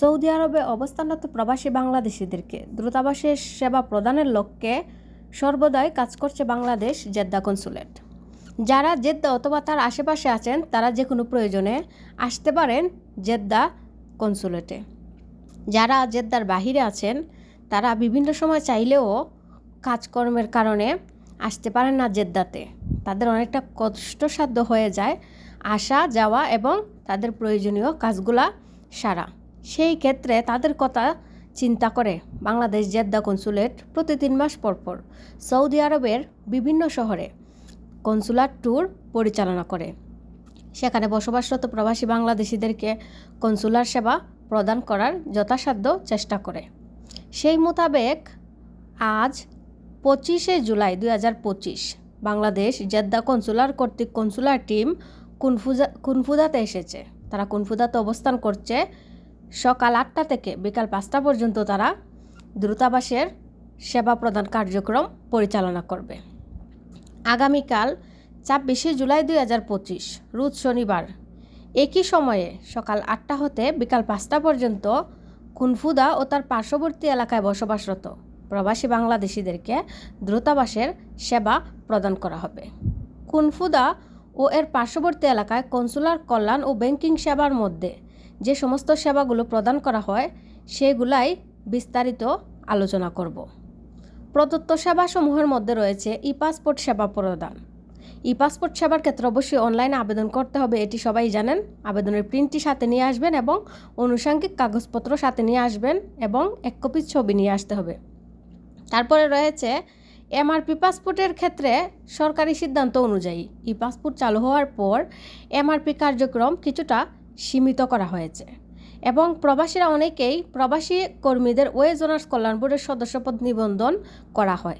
Saudi আরবে অবস্থানরত প্রবাসী বাংলাদেশিদেরকে দূতাবাসের সেবা প্রদানের লক্ষ্যে সর্বদাই কাজ করছে বাংলাদেশ জেদ্দা কনসুলেট। যারা জেদ্দা অথবা তার আশেপাশে আছেন, তারা যে কোনো প্রয়োজনে আসতে পারেন জেদ্দা কনসুলেটে। যারা জেদ্দার বাহিরে আছেন, তারা বিভিন্ন সময় চাইলেও কাজকর্মের কারণে আসতে পারেন না জেদ্দাতে। তাদের অনেকটা কষ্টসাধ্য হয়ে যায়, আসা, যাওয়া এবং তাদের প্রয়োজনীয় কাজগুলা সারা। সেই ক্ষেত্রে তাদের কথা চিন্তা করে বাংলাদেশ জেদ্দা কনসুলেট প্রতি তিন মাস পর পর সৌদি আরবের বিভিন্ন শহরে কনসুলার ট্যুর পরিচালনা করে। সেখানে বসবাসরত প্রবাসী বাংলাদেশিদেরকে কনসুলার সেবা প্রদান করার যথাসাধ্য চেষ্টা করে। সেই মোতাবেক আজ পঁচিশে জুলাই দুই হাজার পঁচিশ বাংলাদেশ জেদ্দা কনসুলার কর্তৃক কনসুলার টিম কুনফুজা, কুনফুদাতে এসেছে। তারা কুনফুদাতে অবস্থান করছে সকাল আটটা থেকে বিকাল পাঁচটা পর্যন্ত তারা দ্রুতাবাসের সেবা প্রদান কার্যক্রম পরিচালনা করবে। আগামীকাল ছাব্বিশে জুলাই দুই হাজার পঁচিশ, রোজ শনিবার একই সময়ে সকাল আটটা হতে বিকাল পাঁচটা পর্যন্ত খুনফুদা ও তার পার্শ্ববর্তী এলাকায় বসবাসরত প্রবাসী বাংলাদেশিদেরকে দ্রুতাবাসের সেবা প্রদান করা হবে। খুনফুদা ও এর পার্শ্ববর্তী এলাকায় কনসুলার কল্যাণ ও ব্যাংকিং সেবার মধ্যে যে সমস্ত সেবাগুলো প্রদান করা হয়, সেগুলাই বিস্তারিত আলোচনা করব। প্রদত্ত সেবাসমূহের মধ্যে রয়েছে ই পাসপোর্ট সেবা প্রদান। ই পাসপোর্ট সেবার ক্ষেত্রে অবশ্যই অনলাইনে আবেদন করতে হবে, এটি সবাই জানেন। আবেদনের প্রিন্টটি সাথে নিয়ে আসবেন এবং আনুষঙ্গিক কাগজপত্র সাথে নিয়ে আসবেন এবং এক কপি ছবি নিয়ে আসতে হবে। তারপরে রয়েছে এমআরপি পাসপোর্টের ক্ষেত্রে সরকারি সিদ্ধান্ত অনুযায়ী। ই পাসপোর্ট চালু হওয়ার পর এমআরপি কার্যক্রম কিছুটা সীমিত করা হয়েছে। এবং প্রবাসীরা অনেকেই প্রবাসী কর্মীদের ওয়েজ অনার্স কল্যাণ বোর্ডের সদস্যপদ নিবন্ধন করা হয়।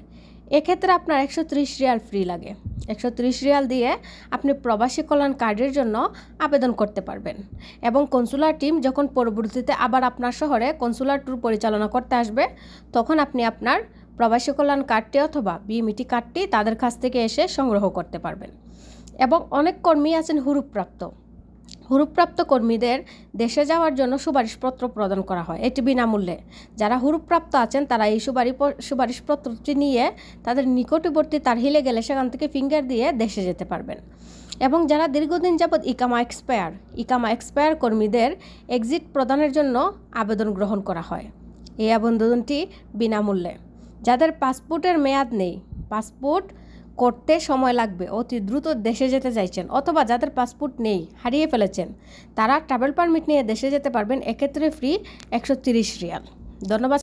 এক্ষেত্রে আপনার একশো ত্রিশ রিয়াল ফ্রি লাগে। একশো ত্রিশ রিয়াল দিয়ে আপনি প্রবাসী কল্যাণ কার্ডের জন্য আবেদন করতে পারবেন। এবং কনসুলার টিম যখন পরবর্তীতে আবার আপনার শহরে কনসুলার ট্যুর পরিচালনা করতে আসবে, তখন আপনি আপনার প্রবাসী কল্যাণ কার্ডটি অথবা বিএমইটি কার্ডটি তাদের কাছ থেকে এসে সংগ্রহ করতে পারবেন। এবং অনেক কর্মী আছেন হুরুপ্রাপ্ত। হুরুপ্রাপ্ত কর্মীদের দেশে যাওয়ার জন্য সুপারিশপত্র প্রদান করা হয়। এটি বিনামূল্যে। যারা হুরুপ্রাপ্ত আছেন, তারা এই সুপারি সুপারিশপত্রটি নিয়ে তাদের নিকটবর্তী তার হিলে গেলে সেখান থেকে ফিঙ্গার দিয়ে দেশে যেতে পারবেন। এবং যারা দীর্ঘদিন যাবৎ ইকামা এক্সপায়ার ইকামা এক্সপায়ার কর্মীদের এক্সিট প্রদানের জন্য আবেদন গ্রহণ করা হয়। এই আবেদনটি বিনামূল্যে। যাদের পাসপোর্টের মেয়াদ নেই, পাসপোর্ট করতে সময় লাগবে। অতি দ্রুত দেশে যেতে চাইছেন অথবা যাদের পাসপোর্ট নেই, হারিয়ে ফেলেছেন, তারা ট্রাভেল পারমিট নিয়ে দেশে যেতে পারবেন। এক্ষেত্রে ফ্রি একশো রিয়াল। ধন্যবাদ।